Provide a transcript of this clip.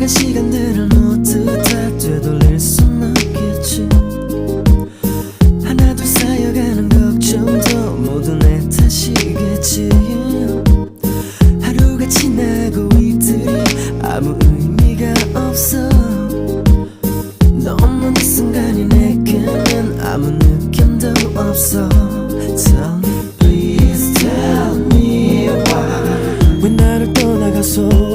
작은 시간들을 모두 다 되돌릴 순 없겠지. 하나 둘 쌓여가는 걱정도 모두 내 탓이겠지. 하루가 지나고 이틀이 아무 의미가 없어. 너 없는 네 순간이 내게는 아무 느낌도 없어. Tell me please tell me why. 왜 나를 떠나가서